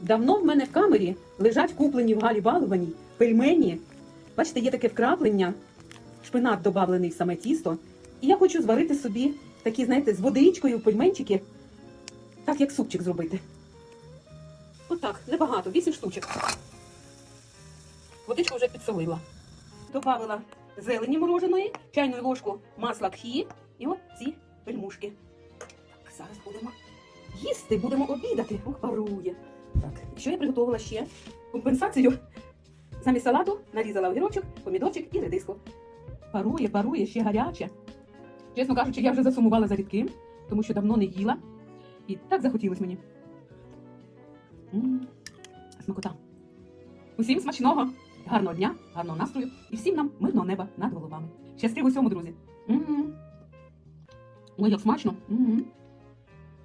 Давно в мене в камері лежать куплені в Галі Балованій пельмені. Бачите, є таке вкраплення, шпинат додавлений в саме тісто. І я хочу зварити собі такі, знаєте, з водичкою пельменчики, так як супчик зробити. Отак, небагато, 8 штучок. Водичку вже підсолила. Добавила зелені мороженої, чайну ложку масла кхі і от ці пельмушки. Так, зараз будемо їсти, будемо обідати. Ох, парує. Так, що я приготувала ще? Компенсацію. Замість салату нарізала огірочок, помідорчик і редиску. Парує, парує, ще гаряче. Чесно кажучи, я вже засумувала за рідким, тому що давно не їла. І так захотілось мені. М, Смакота. Усім смачного, гарного дня, гарного настрою і всім нам мирного неба над головами. Щасти в усьому, друзі. М. Ой, як смачно. М.